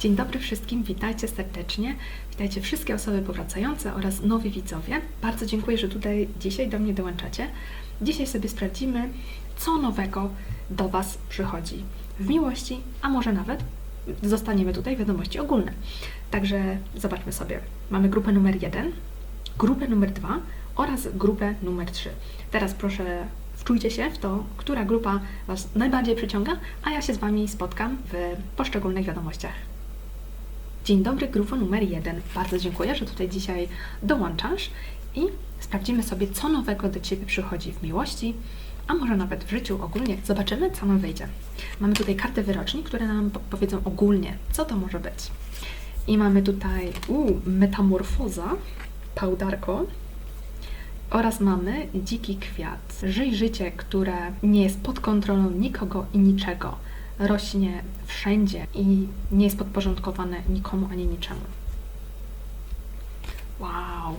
Dzień dobry wszystkim, witajcie serdecznie. Witajcie wszystkie osoby powracające oraz nowi widzowie. Bardzo dziękuję, że tutaj dzisiaj do mnie dołączacie. Dzisiaj sobie sprawdzimy, co nowego do Was przychodzi w miłości, a może nawet zostaniemy tutaj wiadomości ogólne. Także zobaczmy sobie. Mamy grupę numer jeden, grupę numer dwa oraz grupę numer trzy. Teraz proszę wczujcie się w to, która grupa Was najbardziej przyciąga, a ja się z Wami spotkam w poszczególnych wiadomościach. Dzień dobry, grupo numer jeden. Bardzo dziękuję, że tutaj dzisiaj dołączasz i sprawdzimy sobie, co nowego do Ciebie przychodzi w miłości, a może nawet w życiu ogólnie. Zobaczymy, co nam wyjdzie. Mamy tutaj karty wyroczni, które nam po- powiedzą ogólnie, co to może być. I mamy tutaj u, metamorfoza, pałdarko, oraz mamy dziki kwiat. Żyj życie, które nie jest pod kontrolą nikogo i niczego. Rośnie wszędzie i nie jest podporządkowane nikomu ani niczemu. Wow.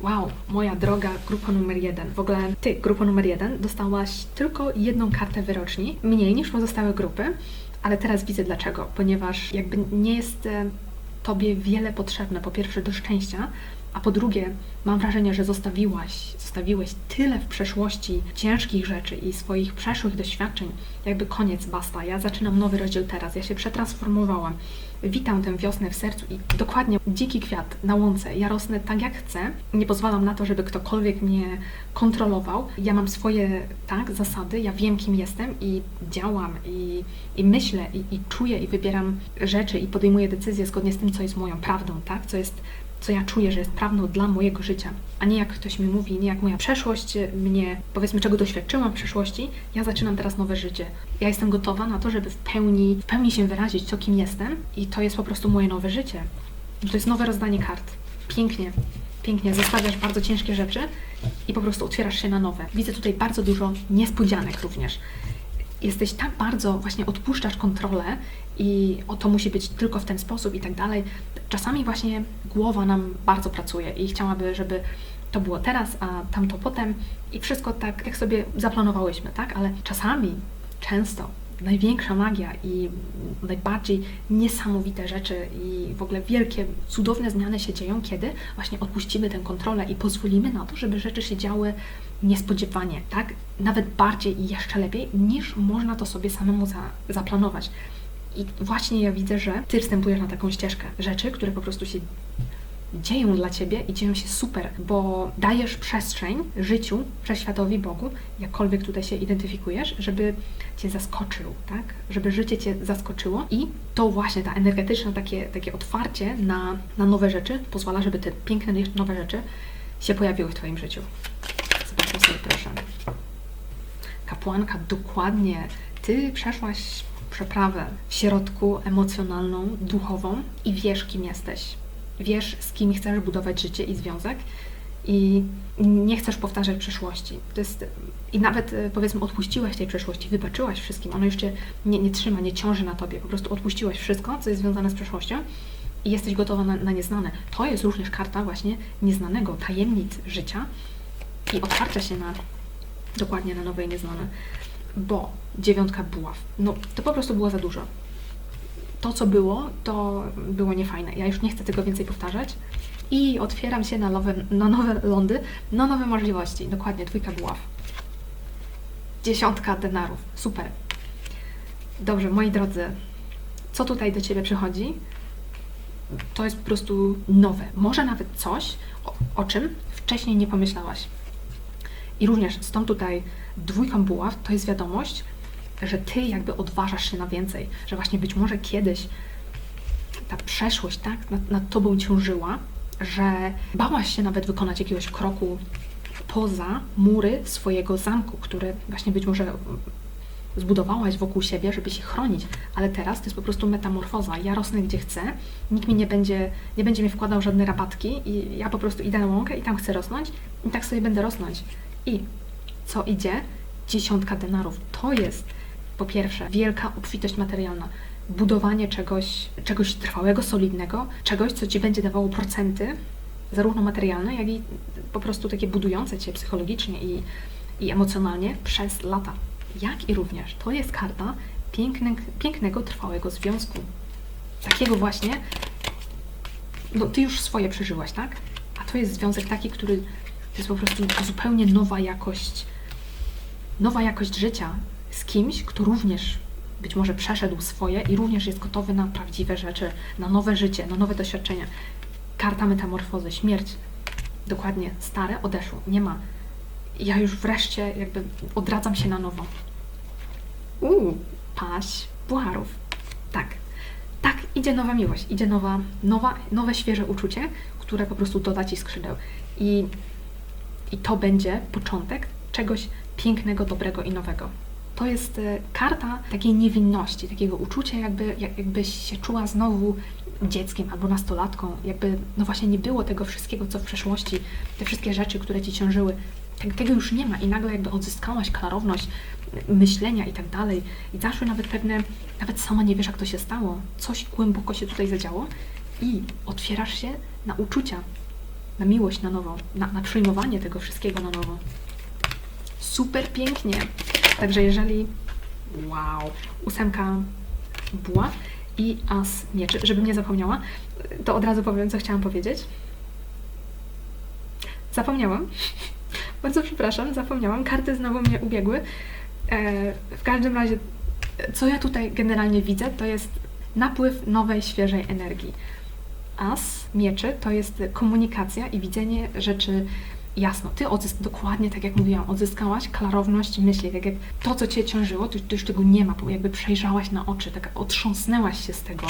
Wow, moja droga grupa numer jeden. W ogóle ty, grupa numer jeden, dostałaś tylko jedną kartę wyroczni, mniej niż pozostałe grupy, ale teraz widzę dlaczego. Ponieważ jakby nie jest e, tobie wiele potrzebne, po pierwsze do szczęścia, a po drugie mam wrażenie, że zostawiłaś, zostawiłeś tyle w przeszłości ciężkich rzeczy i swoich przeszłych doświadczeń, jakby koniec, basta. Ja zaczynam nowy rozdział teraz, ja się przetransformowałam. Witam tę wiosnę w sercu i dokładnie dziki kwiat na łące. Ja rosnę tak jak chcę. Nie pozwalam na to, żeby ktokolwiek mnie kontrolował. Ja mam swoje tak zasady, ja wiem kim jestem i działam i, i myślę i, i czuję i wybieram rzeczy i podejmuję decyzje zgodnie z tym, co jest moją prawdą, tak? Co jest co ja czuję, że jest prawdą dla mojego życia, a nie jak ktoś mi mówi, nie jak moja przeszłość mnie, powiedzmy, czego doświadczyłam w przeszłości, ja zaczynam teraz nowe życie. Ja jestem gotowa na to, żeby w pełni, w pełni się wyrazić, co kim jestem i to jest po prostu moje nowe życie. To jest nowe rozdanie kart. Pięknie, pięknie. Zostawiasz bardzo ciężkie rzeczy i po prostu otwierasz się na nowe. Widzę tutaj bardzo dużo niespodzianek również jesteś tak bardzo, właśnie odpuszczasz kontrolę i o to musi być tylko w ten sposób i tak dalej. Czasami właśnie głowa nam bardzo pracuje i chciałaby, żeby to było teraz, a tamto potem i wszystko tak, jak sobie zaplanowałyśmy, tak? Ale czasami, często największa magia i najbardziej niesamowite rzeczy i w ogóle wielkie, cudowne zmiany się dzieją, kiedy właśnie odpuścimy tę kontrolę i pozwolimy na to, żeby rzeczy się działy niespodziewanie, tak? Nawet bardziej i jeszcze lepiej, niż można to sobie samemu za, zaplanować. I właśnie ja widzę, że Ty wstępujesz na taką ścieżkę rzeczy, które po prostu się dzieją dla Ciebie i dzieją się super, bo dajesz przestrzeń życiu, wszechświatowi, Bogu, jakkolwiek tutaj się identyfikujesz, żeby Cię zaskoczył, tak? Żeby życie Cię zaskoczyło i to właśnie ta energetyczne takie, takie otwarcie na, na nowe rzeczy pozwala, żeby te piękne nowe rzeczy się pojawiły w Twoim życiu. Zobaczmy sobie proszę. Kapłanka, dokładnie. Ty przeszłaś przeprawę w środku emocjonalną, duchową i wiesz, kim jesteś. Wiesz, z kim chcesz budować życie i związek i nie chcesz powtarzać przeszłości. To jest, I nawet e, powiedzmy odpuściłaś tej przeszłości, wybaczyłaś wszystkim, ono Cię nie, nie trzyma, nie ciąży na Tobie, po prostu odpuściłaś wszystko, co jest związane z przeszłością i jesteś gotowa na, na nieznane. To jest również karta właśnie nieznanego, tajemnic życia i otwarcia się na dokładnie na nowe i nieznane. Bo dziewiątka buław, no to po prostu było za dużo. To, co było, to było niefajne. Ja już nie chcę tego więcej powtarzać i otwieram się na nowe, na nowe lądy, na nowe możliwości. Dokładnie, dwójka buław. Dziesiątka denarów. Super. Dobrze, moi drodzy, co tutaj do Ciebie przychodzi? To jest po prostu nowe. Może nawet coś, o, o czym wcześniej nie pomyślałaś. I również stąd tutaj dwójką buław to jest wiadomość, że ty jakby odważasz się na więcej, że właśnie być może kiedyś ta przeszłość tak nad, nad tobą ciążyła, że bałaś się nawet wykonać jakiegoś kroku poza mury swojego zamku, który właśnie być może zbudowałaś wokół siebie, żeby się chronić, ale teraz to jest po prostu metamorfoza. Ja rosnę gdzie chcę, nikt mi nie będzie, nie będzie mi wkładał żadne rabatki i ja po prostu idę na łąkę i tam chcę rosnąć i tak sobie będę rosnąć. I co idzie? Dziesiątka denarów. To jest po pierwsze wielka obfitość materialna. Budowanie czegoś, czegoś trwałego, solidnego, czegoś, co ci będzie dawało procenty, zarówno materialne, jak i po prostu takie budujące cię psychologicznie i, i emocjonalnie przez lata. Jak i również to jest karta piękne, pięknego, trwałego związku. takiego właśnie, no ty już swoje przeżyłaś, tak? A to jest związek taki, który to jest po prostu zupełnie nowa jakość, nowa jakość życia z kimś, kto również być może przeszedł swoje i również jest gotowy na prawdziwe rzeczy, na nowe życie, na nowe doświadczenia. Karta metamorfozy, śmierć. Dokładnie, stare odeszło, nie ma. Ja już wreszcie jakby odradzam się na nowo. Uuu, paść pucharów. Tak, tak, idzie nowa miłość, idzie nowa, nowa, nowe, świeże uczucie, które po prostu doda Ci skrzydeł. I, I to będzie początek czegoś pięknego, dobrego i nowego. To jest e, karta takiej niewinności, takiego uczucia, jakby, jak, jakbyś się czuła znowu dzieckiem albo nastolatką, jakby no właśnie nie było tego wszystkiego, co w przeszłości, te wszystkie rzeczy, które Ci ciążyły, Te- tego już nie ma i nagle jakby odzyskałaś klarowność myślenia i tak dalej i zaszły nawet pewne, nawet sama nie wiesz jak to się stało, coś głęboko się tutaj zadziało i otwierasz się na uczucia, na miłość na nowo, na, na przyjmowanie tego wszystkiego na nowo. Super pięknie. Także jeżeli, wow, ósemka buła i as mieczy, żebym nie zapomniała, to od razu powiem, co chciałam powiedzieć. Zapomniałam. Bardzo przepraszam, zapomniałam. Karty znowu mnie ubiegły. E, w każdym razie, co ja tutaj generalnie widzę, to jest napływ nowej, świeżej energii. As mieczy to jest komunikacja i widzenie rzeczy jasno. Ty odzysk dokładnie tak jak mówiłam, odzyskałaś klarowność myśli, tak jak to, co cię ciążyło, to, to już tego nie ma, bo jakby przejrzałaś na oczy, tak otrząsnęłaś się z tego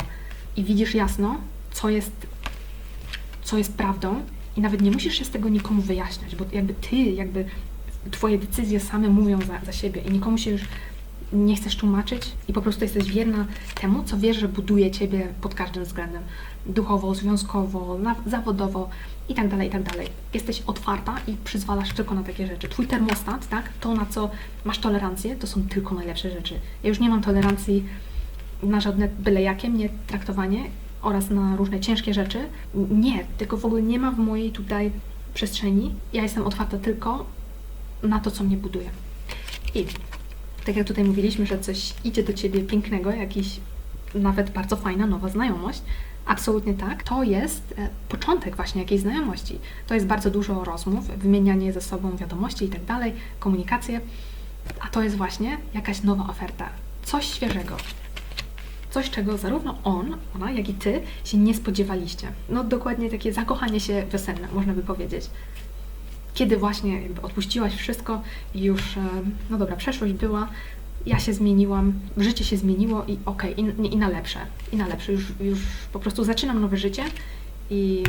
i widzisz jasno, co jest, co jest prawdą i nawet nie musisz się z tego nikomu wyjaśniać, bo jakby ty, jakby twoje decyzje same mówią za, za siebie i nikomu się już nie chcesz tłumaczyć i po prostu jesteś wierna temu, co wiesz, że buduje ciebie pod każdym względem. Duchowo, związkowo, zawodowo i tak dalej, i tak dalej. Jesteś otwarta i przyzwalasz tylko na takie rzeczy. Twój termostat, tak, to na co masz tolerancję, to są tylko najlepsze rzeczy. Ja już nie mam tolerancji na żadne byle jakie mnie traktowanie oraz na różne ciężkie rzeczy. Nie, tego w ogóle nie ma w mojej tutaj przestrzeni. Ja jestem otwarta tylko na to, co mnie buduje. I tak jak tutaj mówiliśmy, że coś idzie do ciebie pięknego, jakiś nawet bardzo fajna nowa znajomość. Absolutnie tak. To jest e, początek właśnie jakiejś znajomości. To jest bardzo dużo rozmów, wymienianie ze sobą wiadomości i tak dalej, komunikację. A to jest właśnie jakaś nowa oferta. Coś świeżego. Coś, czego zarówno on, ona, jak i ty się nie spodziewaliście. No dokładnie takie zakochanie się wiosenne, można by powiedzieć kiedy właśnie odpuściłaś wszystko i już, e, no dobra, przeszłość była, ja się zmieniłam, życie się zmieniło i okej, i, i na lepsze, i na lepsze. Już, już po prostu zaczynam nowe życie i,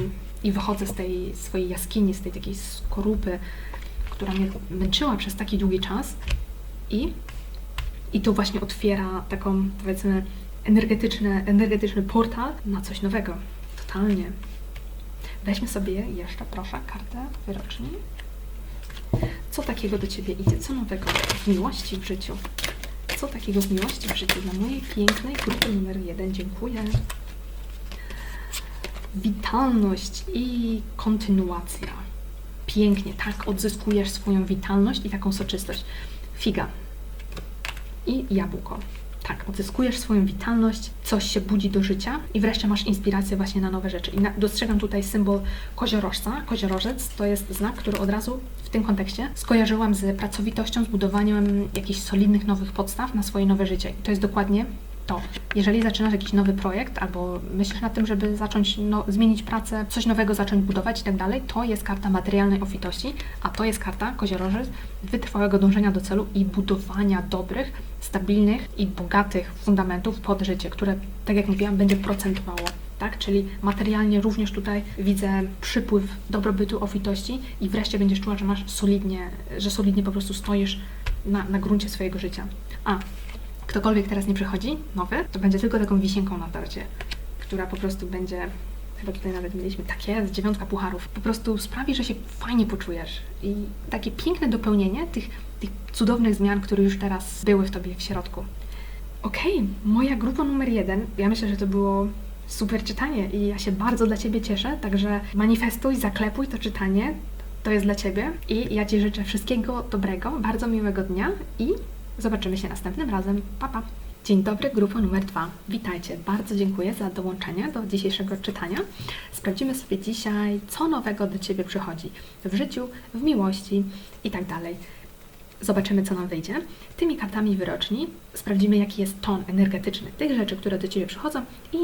i wychodzę z tej swojej jaskini, z tej takiej skorupy, która mnie męczyła przez taki długi czas i, i to właśnie otwiera taką, powiedzmy, energetyczny, energetyczny portal na coś nowego. Totalnie. Weźmy sobie jeszcze, proszę, kartę wyroczni. Co takiego do Ciebie idzie? Co nowego w miłości w życiu? Co takiego w miłości w życiu dla mojej pięknej grupy numer jeden? Dziękuję. Witalność i kontynuacja. Pięknie, tak odzyskujesz swoją witalność i taką soczystość. Figa i jabłko. Tak, odzyskujesz swoją witalność, coś się budzi do życia i wreszcie masz inspirację właśnie na nowe rzeczy. I na, dostrzegam tutaj symbol koziorożca. Koziorożec to jest znak, który od razu w tym kontekście skojarzyłam z pracowitością, z budowaniem jakichś solidnych nowych podstaw na swoje nowe życie. I to jest dokładnie to. Jeżeli zaczynasz jakiś nowy projekt albo myślisz nad tym, żeby zacząć no, zmienić pracę, coś nowego zacząć budować i tak dalej, to jest karta materialnej obfitości, a to jest karta koziorożec wytrwałego dążenia do celu i budowania dobrych, stabilnych i bogatych fundamentów pod życie, które, tak jak mówiłam, będzie procentowało. Tak? Czyli materialnie również tutaj widzę przypływ dobrobytu, obfitości i wreszcie będziesz czuła, że masz solidnie, że solidnie po prostu stoisz na, na gruncie swojego życia. A, ktokolwiek teraz nie przychodzi, nowy, to będzie tylko taką wisienką na torcie, która po prostu będzie, chyba tutaj nawet mieliśmy, tak jest, dziewiątka pucharów, po prostu sprawi, że się fajnie poczujesz i takie piękne dopełnienie tych, tych cudownych zmian, które już teraz były w Tobie w środku. Okej, moja grupa numer jeden, ja myślę, że to było super czytanie i ja się bardzo dla Ciebie cieszę, także manifestuj, zaklepuj to czytanie, to jest dla Ciebie i ja Ci życzę wszystkiego dobrego, bardzo miłego dnia i zobaczymy się następnym razem. Pa, pa! Dzień dobry, grupa numer dwa. Witajcie. Bardzo dziękuję za dołączenie do dzisiejszego czytania. Sprawdzimy sobie dzisiaj, co nowego do Ciebie przychodzi w życiu, w miłości i tak dalej. Zobaczymy, co nam wyjdzie. Tymi kartami wyroczni sprawdzimy, jaki jest ton energetyczny tych rzeczy, które do Ciebie przychodzą i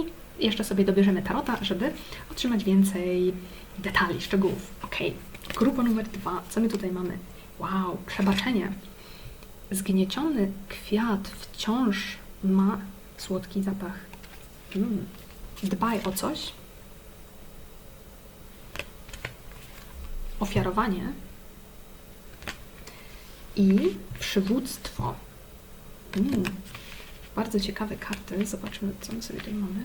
jeszcze sobie dobierzemy tarota, żeby otrzymać więcej detali, szczegółów. Ok, grupa numer dwa. Co my tutaj mamy? Wow, przebaczenie. Zgnieciony kwiat wciąż ma słodki zapach. Mm. Dbaj o coś. Ofiarowanie i przywództwo. Mm. Bardzo ciekawe karty. Zobaczmy, co my sobie tutaj mamy.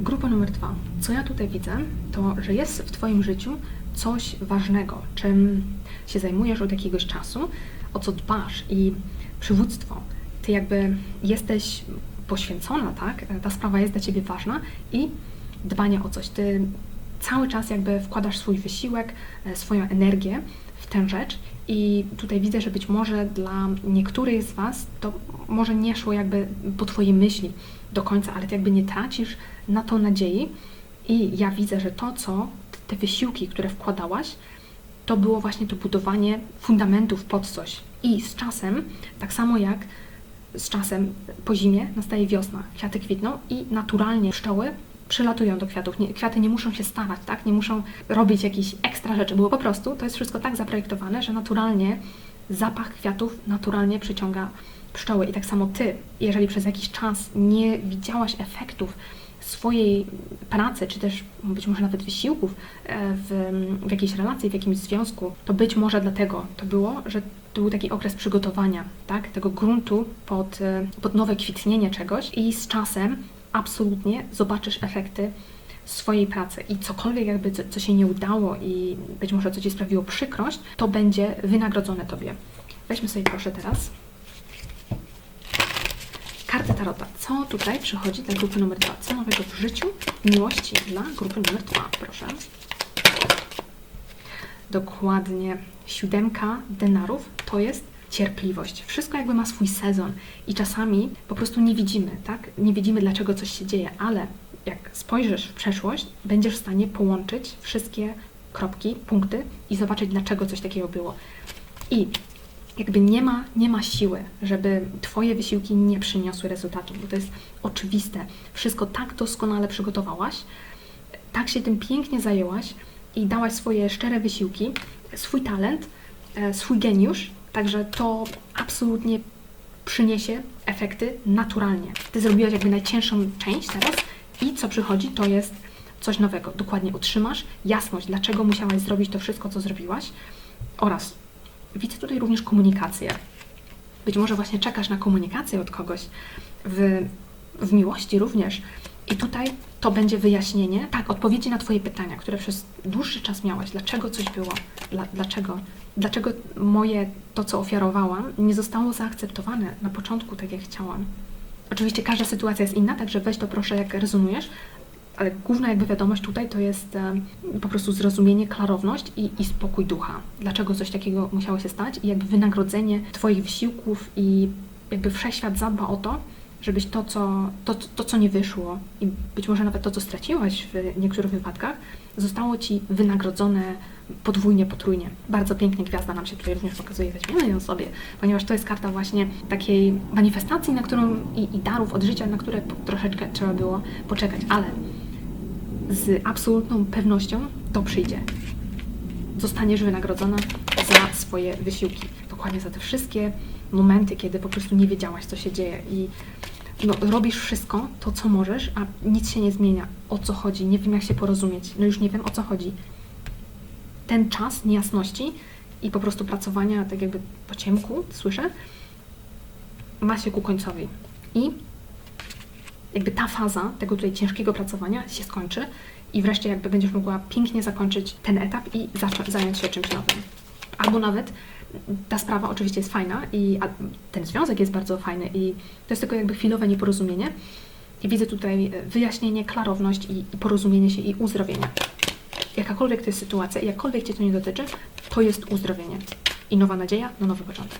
Grupa numer dwa. Co ja tutaj widzę, to że jest w Twoim życiu coś ważnego, czym się zajmujesz od jakiegoś czasu, o co dbasz i przywództwo. Ty jakby jesteś poświęcona, tak? Ta sprawa jest dla Ciebie ważna i dbanie o coś. Ty cały czas jakby wkładasz swój wysiłek, e, swoją energię w tę rzecz i tutaj widzę, że być może dla niektórych z Was to może nie szło jakby po Twojej myśli do końca, ale Ty jakby nie tracisz na to nadziei i ja widzę, że to, co te wysiłki, które wkładałaś, to było właśnie to budowanie fundamentów pod coś. I z czasem, tak samo jak z czasem po zimie nastaje wiosna, kwiaty kwitną i naturalnie pszczoły przylatują do kwiatów. Nie, kwiaty nie muszą się starać, tak? Nie muszą robić jakichś ekstra rzeczy, bo po prostu to jest wszystko tak zaprojektowane, że naturalnie zapach kwiatów naturalnie przyciąga pszczoły. I tak samo ty, jeżeli przez jakiś czas nie widziałaś efektów swojej pracy, czy też być może nawet wysiłków e, w, w jakiejś relacji, w jakimś związku, to być może dlatego to było, że to był taki okres przygotowania, tak, tego gruntu pod, e, pod nowe kwitnienie czegoś i z czasem absolutnie zobaczysz efekty swojej pracy i cokolwiek jakby co, co się nie udało i być może co Ci sprawiło przykrość, to będzie wynagrodzone Tobie. Weźmy sobie proszę teraz kartę Tarota. Co tutaj przychodzi dla grupy numer dwa? Co nowego w życiu miłości dla grupy numer dwa? Proszę. Dokładnie. Siódemka denarów to jest cierpliwość. Wszystko jakby ma swój sezon i czasami po prostu nie widzimy, tak? Nie widzimy, dlaczego coś się dzieje, ale jak spojrzysz w przeszłość, będziesz w stanie połączyć wszystkie kropki, punkty i zobaczyć, dlaczego coś takiego było. I jakby nie ma, nie ma siły, żeby Twoje wysiłki nie przyniosły rezultatu, bo to jest oczywiste. Wszystko tak doskonale przygotowałaś, tak się tym pięknie zajęłaś i dałaś swoje szczere wysiłki, swój talent, e, swój geniusz, także to absolutnie przyniesie efekty naturalnie. Ty zrobiłaś jakby najcięższą część teraz i co przychodzi, to jest coś nowego. Dokładnie otrzymasz jasność, dlaczego musiałaś zrobić to wszystko, co zrobiłaś oraz widzę tutaj również komunikację. Być może właśnie czekasz na komunikację od kogoś w, w miłości również. I tutaj to będzie wyjaśnienie, tak, odpowiedzi na Twoje pytania, które przez dłuższy czas miałaś. Dlaczego coś było? Dla, dlaczego? Dlaczego moje, to co ofiarowałam, nie zostało zaakceptowane na początku, tak jak chciałam? Oczywiście każda sytuacja jest inna, także weź to proszę, jak rezonujesz, ale główna jakby wiadomość tutaj to jest e, po prostu zrozumienie, klarowność i, i spokój ducha. Dlaczego coś takiego musiało się stać i jakby wynagrodzenie Twoich wysiłków i jakby wszechświat zadba o to, żebyś to co, to, to, co nie wyszło i być może nawet to, co straciłaś w niektórych wypadkach, zostało Ci wynagrodzone podwójnie, potrójnie. Bardzo pięknie gwiazda nam się tutaj również pokazuje, weźmiemy ją sobie, ponieważ to jest karta właśnie takiej manifestacji, na którą i, i darów od życia, na które troszeczkę trzeba było poczekać, ale z absolutną pewnością to przyjdzie. Zostaniesz wynagrodzona za swoje wysiłki. Dokładnie za te wszystkie momenty, kiedy po prostu nie wiedziałaś, co się dzieje i no, robisz wszystko, to co możesz, a nic się nie zmienia. O co chodzi? Nie wiem, jak się porozumieć. No już nie wiem, o co chodzi. Ten czas niejasności i po prostu pracowania tak jakby po ciemku, słyszę, ma się ku końcowi. I jakby ta faza tego tutaj ciężkiego pracowania się skończy i wreszcie jakby będziesz mogła pięknie zakończyć ten etap i zacząć zająć się czymś nowym. Albo nawet ta sprawa oczywiście jest fajna i ten związek jest bardzo fajny i to jest tylko jakby chwilowe nieporozumienie i widzę tutaj wyjaśnienie, klarowność i, porozumienie się i uzdrowienie. Jakakolwiek to jest sytuacja jakkolwiek Cię to nie dotyczy, to jest uzdrowienie i nowa nadzieja na nowy początek.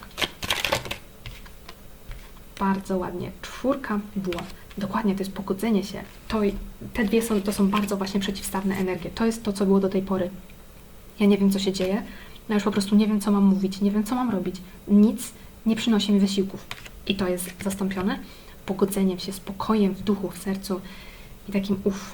Bardzo ładnie. czwórka buław. Dokładnie, to jest pogodzenie się. To, te dwie są, to są bardzo właśnie przeciwstawne energie. To jest to, co było do tej pory. Ja nie wiem, co się dzieje. Ja już po prostu nie wiem, co mam mówić, nie wiem, co mam robić. Nic nie przynosi mi wysiłków. I to jest zastąpione pogodzeniem się, spokojem w duchu, w sercu i takim uff.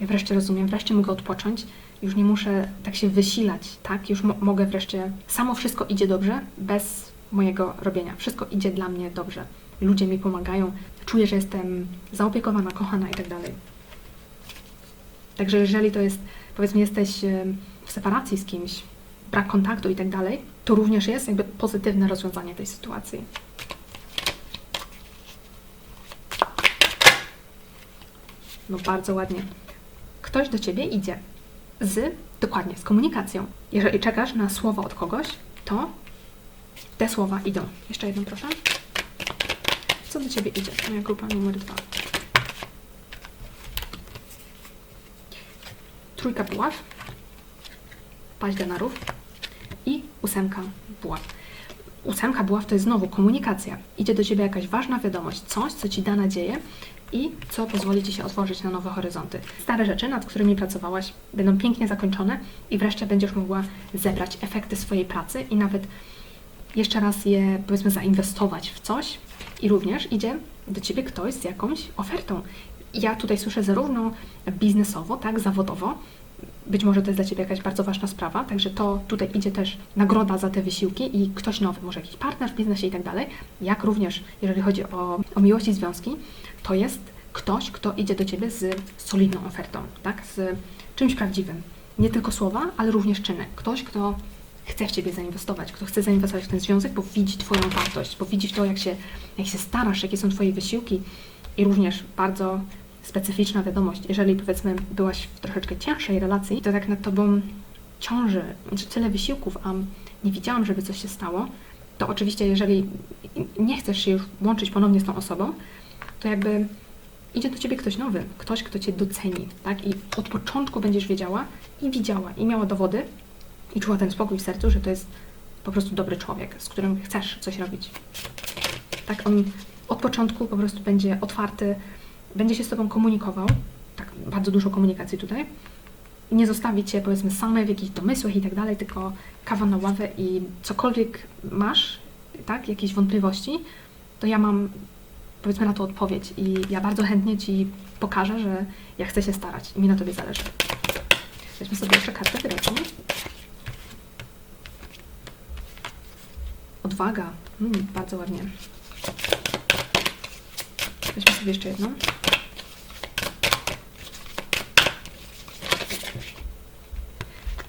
Ja wreszcie rozumiem, wreszcie mogę odpocząć. Już nie muszę tak się wysilać, tak? Już mo- mogę wreszcie. Samo wszystko idzie dobrze, bez mojego robienia. Wszystko idzie dla mnie dobrze. Ludzie mi pomagają, czuję, że jestem zaopiekowana, kochana i tak dalej. Także jeżeli to jest, powiedzmy, jesteś w separacji z kimś, brak kontaktu i tak dalej, to również jest jakby pozytywne rozwiązanie tej sytuacji. No bardzo ładnie. Ktoś do ciebie idzie z, dokładnie, z komunikacją. Jeżeli czekasz na słowo od kogoś, to te słowa idą. Jeszcze jedną proszę. Co do ciebie idzie? Moja grupa numer dwa. Trójka buław, paź denarów i ósemka buław. Ósemka buław to jest znowu komunikacja. Idzie do ciebie jakaś ważna wiadomość, coś, co ci da nadzieję i co pozwoli ci się otworzyć na nowe horyzonty. Stare rzeczy, nad którymi pracowałaś, będą pięknie zakończone i wreszcie będziesz mogła zebrać efekty swojej pracy i nawet jeszcze raz je, powiedzmy, zainwestować w coś i również idzie do Ciebie ktoś z jakąś ofertą. Ja tutaj słyszę zarówno biznesowo, tak, zawodowo, być może to jest dla Ciebie jakaś bardzo ważna sprawa, także to tutaj idzie też nagroda za te wysiłki i ktoś nowy, może jakiś partner w biznesie i tak dalej, jak również jeżeli chodzi o, o miłość i związki, to jest ktoś, kto idzie do Ciebie z solidną ofertą, tak, z czymś prawdziwym. Nie tylko słowa, ale również czyny. Ktoś, kto chce w Ciebie zainwestować, kto chce zainwestować w ten związek, bo widzi Twoją wartość, bo widzi to, jak się, jak się starasz, jakie są Twoje wysiłki i również bardzo specyficzna wiadomość, jeżeli powiedzmy byłaś w troszeczkę cięższej relacji, to tak nad Tobą ciąży że tyle wysiłków, a nie widziałam, żeby coś się stało, to oczywiście jeżeli nie chcesz się już łączyć ponownie z tą osobą, to jakby idzie do Ciebie ktoś nowy, ktoś, kto Cię doceni, tak? I od początku będziesz wiedziała i widziała i miała dowody, i czuła ten spokój w sercu, że to jest po prostu dobry człowiek, z którym chcesz coś robić. Tak, on od początku po prostu będzie otwarty, będzie się z Tobą komunikował, tak, bardzo dużo komunikacji tutaj. Nie zostawi Cię, powiedzmy, same w jakichś domysłach i tak dalej, tylko kawa na ławę i cokolwiek masz, tak, jakieś wątpliwości, to ja mam, powiedzmy, na to odpowiedź i ja bardzo chętnie Ci pokażę, że ja chcę się starać i mi na Tobie zależy. Weźmy sobie jeszcze kartę wyroczną. Odwaga. Mm, bardzo ładnie. Weźmy sobie jeszcze jedną.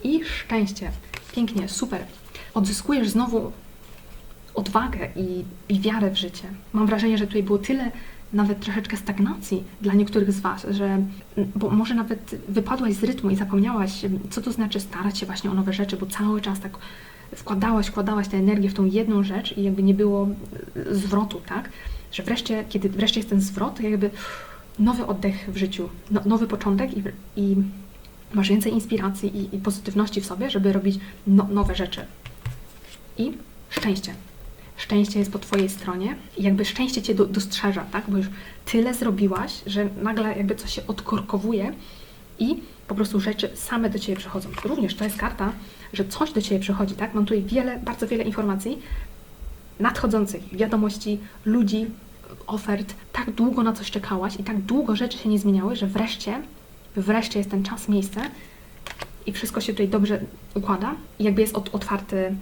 I szczęście. Pięknie, super. Odzyskujesz znowu odwagę i, i wiarę w życie. Mam wrażenie, że tutaj było tyle nawet troszeczkę stagnacji dla niektórych z Was, że bo może nawet wypadłaś z rytmu i zapomniałaś, co to znaczy starać się właśnie o nowe rzeczy, bo cały czas tak wkładałaś, wkładałaś tę energię w tą jedną rzecz i jakby nie było e, zwrotu, tak? Że wreszcie, kiedy wreszcie jest ten zwrot, jakby nowy oddech w życiu, no, nowy początek i, i masz więcej inspiracji i, i pozytywności w sobie, żeby robić no, nowe rzeczy. I szczęście. Szczęście jest po Twojej stronie i jakby szczęście Cię do, dostrzeża, tak? Bo już tyle zrobiłaś, że nagle jakby coś się odkorkowuje i po prostu rzeczy same do Ciebie przychodzą. Również to jest karta, że coś do Ciebie przychodzi, tak? Mam tutaj wiele, bardzo wiele informacji nadchodzących, wiadomości, ludzi, ofert. Tak długo na coś czekałaś i tak długo rzeczy się nie zmieniały, że wreszcie, wreszcie jest ten czas, miejsce i wszystko się tutaj dobrze układa i jakby jest ot- otwarty,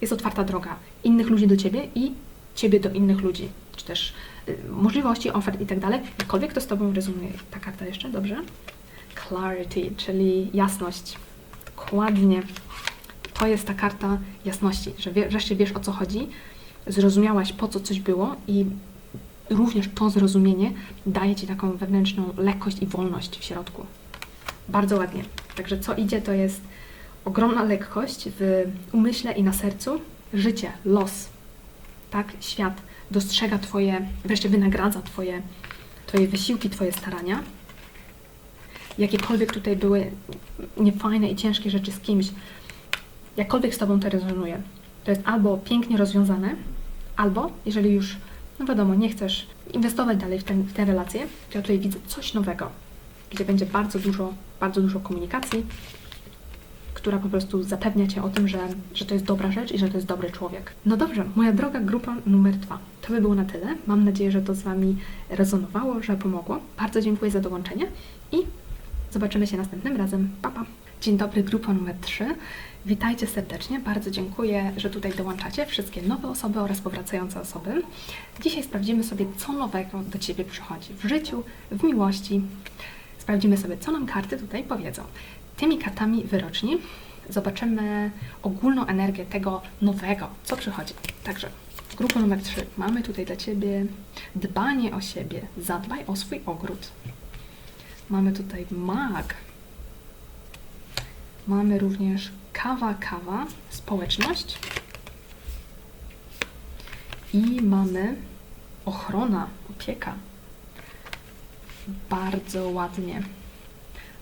jest otwarta droga innych ludzi do Ciebie i Ciebie do innych ludzi, czy też y, możliwości, ofert i tak dalej. Jakkolwiek to z Tobą rezonuje. Ta karta jeszcze, dobrze? Clarity, czyli jasność. Dokładnie. To jest ta karta jasności, że wreszcie wiesz o co chodzi, zrozumiałaś po co coś było i również to zrozumienie daje Ci taką wewnętrzną lekkość i wolność w środku. Bardzo ładnie. Także co idzie, to jest ogromna lekkość w umyśle i na sercu. Życie, los, tak, świat dostrzega Twoje, wreszcie wynagradza Twoje, twoje wysiłki, Twoje starania. Jakiekolwiek tutaj były niefajne i ciężkie rzeczy z kimś, jakkolwiek z Tobą to rezonuje, to jest albo pięknie rozwiązane, albo jeżeli już no wiadomo, nie chcesz inwestować dalej w, ten, w te relacje, to ja tutaj widzę coś nowego, gdzie będzie bardzo dużo, bardzo dużo komunikacji, która po prostu zapewnia Cię o tym, że, że to jest dobra rzecz i że to jest dobry człowiek. No dobrze, moja droga grupa numer dwa. To by było na tyle. Mam nadzieję, że to z Wami rezonowało, że pomogło. Bardzo dziękuję za dołączenie i zobaczymy się następnym razem. Pa, pa. Dzień dobry, grupa numer 3. Witajcie serdecznie. Bardzo dziękuję, że tutaj dołączacie wszystkie nowe osoby oraz powracające osoby. Dzisiaj sprawdzimy sobie, co nowego do Ciebie przychodzi w życiu, w miłości. Sprawdzimy sobie, co nam karty tutaj powiedzą. Tymi kartami wyroczni zobaczymy ogólną energię tego nowego, co przychodzi. Także grupa numer 3. Mamy tutaj dla Ciebie dbanie o siebie. Zadbaj o swój ogród. Mamy tutaj mag. Mamy również kawa, kawa, społeczność. I mamy ochrona, opieka. Bardzo ładnie.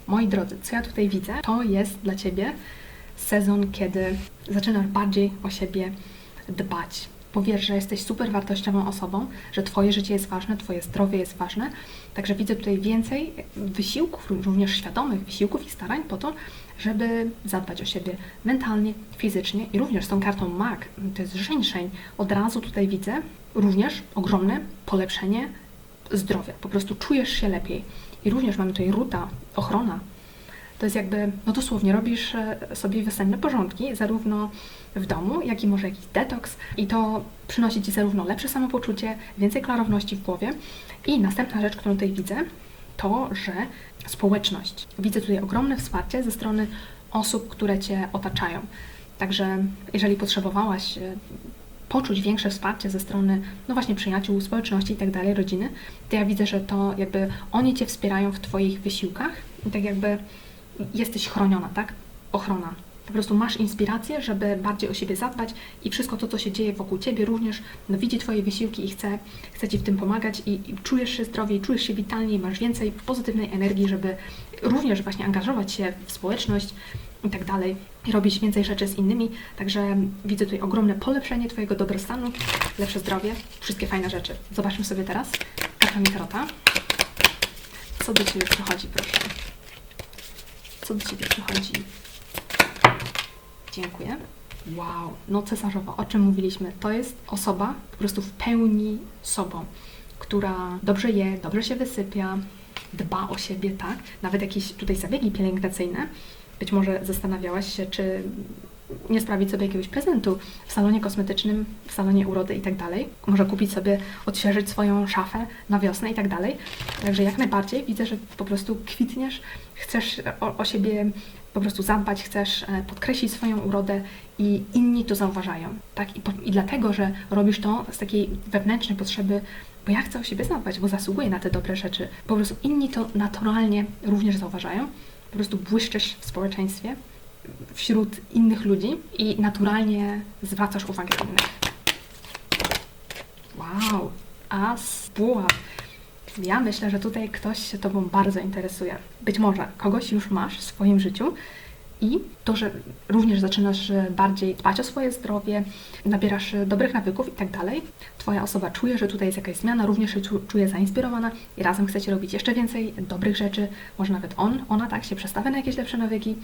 Moi drodzy, co ja tutaj widzę, to jest dla Ciebie sezon, kiedy zaczynasz bardziej o siebie dbać. Powiesz, że jesteś super wartościową osobą, że Twoje życie jest ważne, Twoje zdrowie jest ważne. Także widzę tutaj więcej wysiłków, również świadomych wysiłków i starań po to, żeby zadbać o siebie mentalnie, fizycznie i również z tą kartą mag, to jest żeńszeń, od razu tutaj widzę również ogromne polepszenie zdrowia. Po prostu czujesz się lepiej. I również mamy tutaj ruta, ochrona. To jest jakby, no dosłownie, robisz e, sobie wiosenne porządki, zarówno w domu, jak i może jakiś detoks. I to przynosi Ci zarówno lepsze samopoczucie, więcej klarowności w głowie. I następna rzecz, którą tutaj widzę, to, że społeczność. Widzę tutaj ogromne wsparcie ze strony osób, które Cię otaczają. Także jeżeli potrzebowałaś e, poczuć większe wsparcie ze strony, no właśnie przyjaciół, społeczności i tak dalej, rodziny, to ja widzę, że to jakby oni Cię wspierają w Twoich wysiłkach i tak jakby jesteś chroniona, tak? Ochrona. Po prostu masz inspirację, żeby bardziej o siebie zadbać i wszystko to, co się dzieje wokół Ciebie również, no widzi Twoje wysiłki i chce, chce Ci w tym pomagać i, i czujesz się zdrowiej, czujesz się witalniej, masz więcej pozytywnej energii, żeby również właśnie angażować się w społeczność i tak dalej, i robić więcej rzeczy z innymi. Także widzę tutaj ogromne polepszenie Twojego dobrostanu, lepsze zdrowie, wszystkie fajne rzeczy. Zobaczmy sobie teraz kartami tarota. Co do Ciebie przychodzi, proszę? Co do Ciebie przychodzi? Dziękuję. Wow, no cesarzowa, o czym mówiliśmy? To jest osoba po prostu w pełni sobą, która dobrze je, dobrze się wysypia, dba o siebie, tak? Nawet jakieś tutaj zabiegi pielęgnacyjne. Być może zastanawiałaś się, czy nie sprawić sobie jakiegoś prezentu w salonie kosmetycznym, w salonie urody i tak dalej. Może kupić sobie, odświeżyć swoją szafę na wiosnę i tak dalej. Także jak najbardziej widzę, że po prostu kwitniesz, chcesz o, o siebie po prostu zadbać, chcesz e, podkreślić swoją urodę i inni to zauważają. Tak? I, po, I dlatego, że robisz to z takiej wewnętrznej potrzeby, bo ja chcę o siebie zadbać, bo zasługuję na te dobre rzeczy. Po prostu inni to naturalnie również zauważają. Po prostu błyszczysz w społeczeństwie, wśród innych ludzi i naturalnie zwracasz uwagę innych. Wow, as buław. Ja myślę, że tutaj ktoś się Tobą bardzo interesuje. Być może kogoś już masz w swoim życiu i to, że również zaczynasz bardziej dbać o swoje zdrowie, nabierasz e, dobrych nawyków i tak dalej, Twoja osoba czuje, że tutaj jest jakaś zmiana, również się czu- czuje zainspirowana i razem chcecie robić jeszcze więcej dobrych rzeczy, może nawet on, ona tak się przestawia na jakieś lepsze nawyki.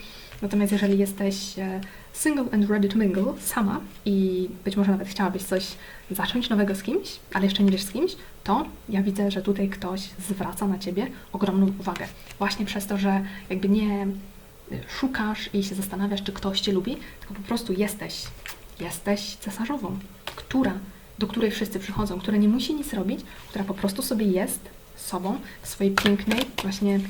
Natomiast jeżeli jesteś e, single and ready to mingle, sama i być może nawet chciałabyś coś zacząć nowego z kimś, ale jeszcze nie wiesz z kimś, to ja widzę, że tutaj ktoś zwraca na Ciebie ogromną uwagę. Właśnie przez to, że jakby nie szukasz i się zastanawiasz, czy ktoś Cię lubi, tylko po prostu jesteś. Jesteś cesarzową, która, do której wszyscy przychodzą, która nie musi nic robić, która po prostu sobie jest sobą w swojej pięknej właśnie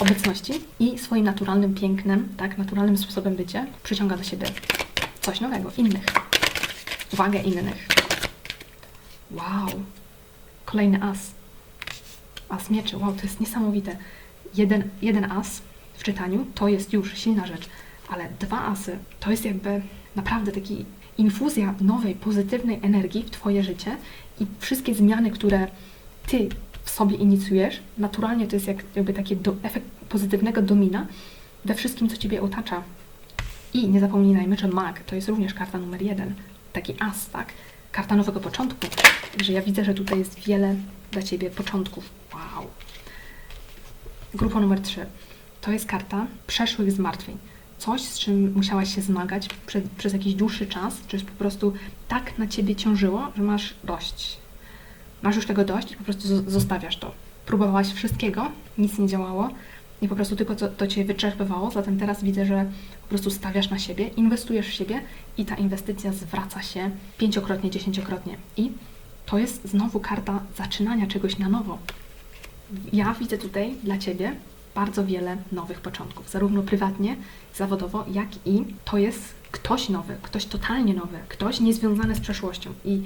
obecności i swoim naturalnym pięknem, tak, naturalnym sposobem bycia przyciąga do siebie coś nowego, innych. Uwagę innych. Wow. Kolejny as. As mieczy. Wow, to jest niesamowite. Jeden, jeden as w czytaniu to jest już silna rzecz, ale dwa asy to jest jakby naprawdę taki infuzja nowej, pozytywnej energii w Twoje życie i wszystkie zmiany, które Ty w sobie inicjujesz, naturalnie to jest jak, jakby taki do, efekt pozytywnego domina we wszystkim, co Ciebie otacza. I nie zapominajmy, że mag to jest również karta numer jeden, taki as, tak? karta nowego początku. Także ja widzę, że tutaj jest wiele dla Ciebie początków. Wow. Grupa numer 3. To jest karta przeszłych zmartwień. Coś, z czym musiałaś się zmagać prze, przez jakiś dłuższy czas, czy po prostu tak na Ciebie ciążyło, że masz dość. Masz już tego dość i po prostu zo- zostawiasz to. Próbowałaś wszystkiego, nic nie działało i po prostu tylko to, to Cię wyczerpywało, zatem teraz widzę, że po prostu stawiasz na siebie, inwestujesz w siebie i ta inwestycja zwraca się pięciokrotnie, dziesięciokrotnie. I to jest znowu karta zaczynania czegoś na nowo. Ja widzę tutaj dla Ciebie bardzo wiele nowych początków, zarówno prywatnie, zawodowo, jak i to jest ktoś nowy, ktoś totalnie nowy, ktoś niezwiązany z przeszłością. I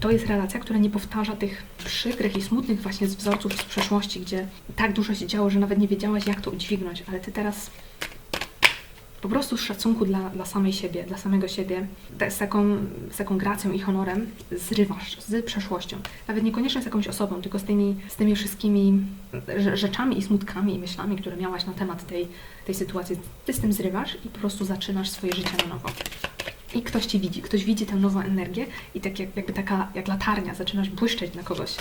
to jest relacja, która nie powtarza tych przykrych i smutnych właśnie wzorców z przeszłości, gdzie tak dużo się działo, że nawet nie wiedziałaś, jak to udźwignąć, ale Ty teraz po prostu z szacunku dla, dla samej siebie, dla samego siebie, te, z, taką, z taką gracją i honorem zrywasz z przeszłością. Nawet niekoniecznie z jakąś osobą, tylko z tymi, z tymi wszystkimi rze- rzeczami i smutkami i myślami, które miałaś na temat tej, tej sytuacji. Ty z tym zrywasz i po prostu zaczynasz swoje życie na nowo. I ktoś Cię widzi, ktoś widzi tę nową energię i tak jak, jakby taka, jak latarnia, zaczynasz błyszczeć na kogoś.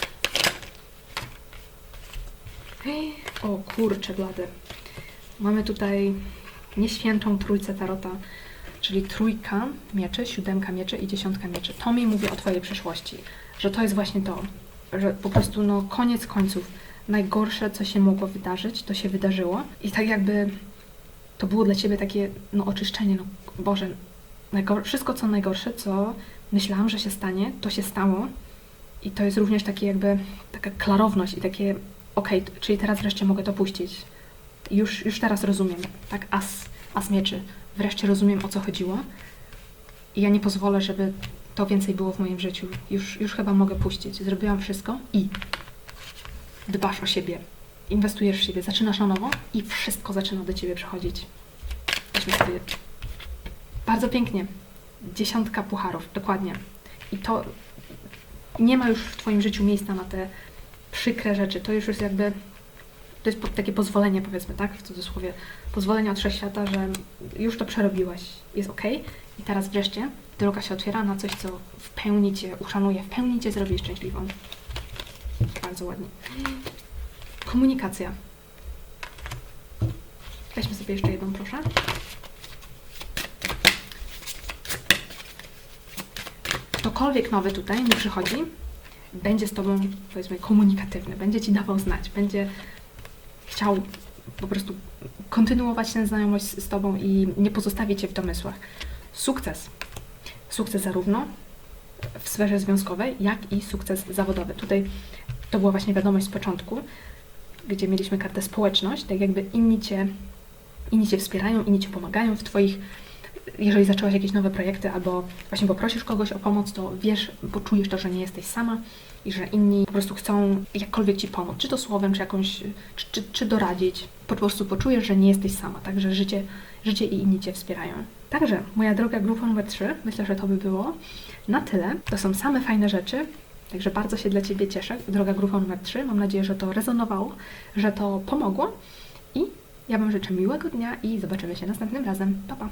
Ej, O kurczę blady. Mamy tutaj nieświętą trójcę tarota, czyli trójka mieczy, siódemka mieczy i dziesiątka mieczy. To mi mówi o Twojej przyszłości, że to jest właśnie to, że po prostu no koniec końców najgorsze, co się mogło wydarzyć, to się wydarzyło i tak jakby to było dla Ciebie takie no oczyszczenie, no Boże, wszystko co najgorsze, co myślałam, że się stanie, to się stało i to jest również takie jakby taka klarowność i takie okej, t- czyli teraz wreszcie mogę to puścić. Już, już teraz rozumiem, tak, as, as mieczy. Wreszcie rozumiem, o co chodziło. I ja nie pozwolę, żeby to więcej było w moim życiu. Już, już chyba mogę puścić. Zrobiłam wszystko i dbasz o siebie, inwestujesz w siebie, zaczynasz na nowo i wszystko zaczyna do ciebie przychodzić. Weźmy sobie. Bardzo pięknie. Dziesiątka pucharów, dokładnie. I to nie ma już w Twoim życiu miejsca na te przykre rzeczy. To już jest jakby to jest takie pozwolenie, powiedzmy, tak, w cudzysłowie, pozwolenie od wszechświata, że już to przerobiłaś, jest ok i teraz wreszcie droga się otwiera na coś, co w pełni Cię uszanuje, w pełni Cię zrobi szczęśliwą. Bardzo ładnie. Komunikacja. Weźmy sobie jeszcze jedną, proszę. Ktokolwiek nowy tutaj nie przychodzi, będzie z Tobą, powiedzmy, komunikatywny, będzie Ci dawał znać, będzie chciał po prostu kontynuować tę znajomość z, Tobą i nie pozostawi Cię w domysłach. Sukces. Sukces zarówno w sferze związkowej, jak i sukces zawodowy. Tutaj to była właśnie wiadomość z początku, gdzie mieliśmy kartę społeczność, tak jakby inni Cię, inni cię wspierają, inni Cię pomagają w Twoich jeżeli zaczęłaś jakieś nowe projekty albo właśnie poprosisz kogoś o pomoc, to wiesz, poczujesz to, że nie jesteś sama i że inni po prostu chcą jakkolwiek Ci pomóc, czy to słowem, czy jakąś, czy, czy, czy doradzić. Po prostu poczujesz, że nie jesteś sama, także życie, życie i inni Cię wspierają. Także, moja droga grupa numer 3, myślę, że to by było na tyle. To są same fajne rzeczy, także bardzo się dla Ciebie cieszę, droga grupa numer 3. Mam nadzieję, że to rezonowało, że to pomogło i ja Wam życzę miłego dnia i zobaczymy się następnym razem. Pa, pa!